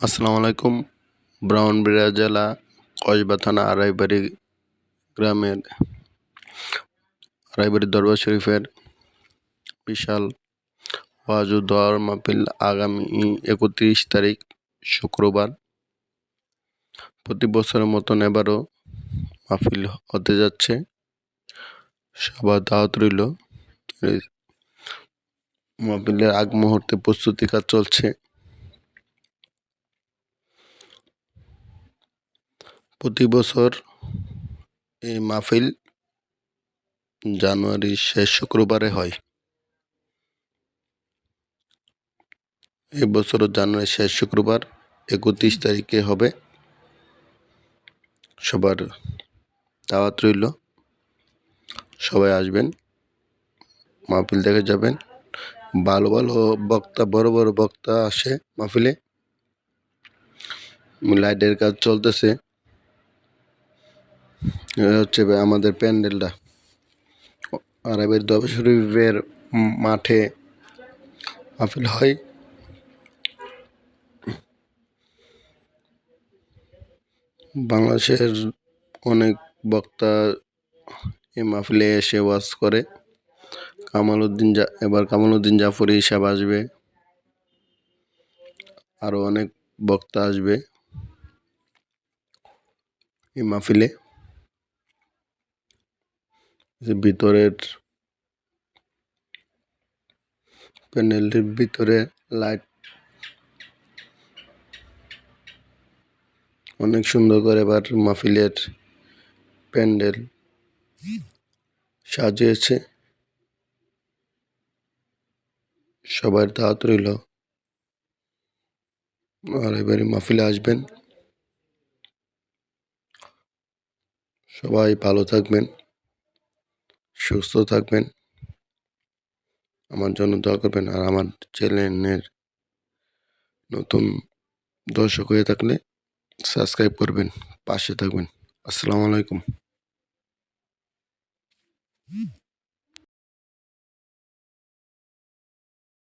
আসসালামু আলাইকুম ব্রাহ্মণবাড়িয়া জেলা, কসবা থানা আড়াইবাড়ি গ্রামের আড়াইবাড়ি দরবার শরীফের বিশাল ওয়াজ ও দোয়ার মাহফিল আগামী একত্রিশ তারিখ শুক্রবার। প্রতি বছরের মতন এবারও মাহফিল হতে যাচ্ছে। সবার দাওয়াত রইল। মাহফিলের আগ মুহূর্তে প্রস্তুতি কাজ চলছে। প্রতি বছর এই মাহফিল জানুয়ারির শেষ শুক্রবারে হয়। এবছরও জানুয়ারির শেষ শুক্রবার, একত্রিশ তারিখে হবে। সবার দাওয়াত রইল। সবাই আসবেন, মাহফিল দেখে যাবেন। ভালো ভালো বক্তা, বড় বড় বক্তা আসে মাহফিলে। লাইটের কাজ চলতেছে। হচ্ছে আমাদের প্যান্ডেলটা। আরবের দরবার শরীফের মাঠে মাহফিল হয়। বাংলাদেশের অনেক বক্তা এই মাহফিলে এসে ওয়াজ করে। কামাল উদ্দিন জা, এবার কামাল উদ্দিন জাফরি হিসাব আসবে। আরও অনেক বক্তা আসবে এই মাহফিলে। ভিতরের প্যানেলটির ভিতরে লাইট অনেক সুন্দর করে এবার মাহফিলের প্যান্ডেল সাজিয়েছে। সবার দাওয়াত রইল আর এবারে মাহফিলে আসবেন। সবাই ভালো থাকবেন। সুস্থ থাকবেন। আমার জন্য দোয়া করবেন। আর আমার চ্যানেলের নতুন দর্শক হয়ে থাকলে সাবস্ক্রাইব করবেন, পাশে থাকবেন। আসসালামু আলাইকুম।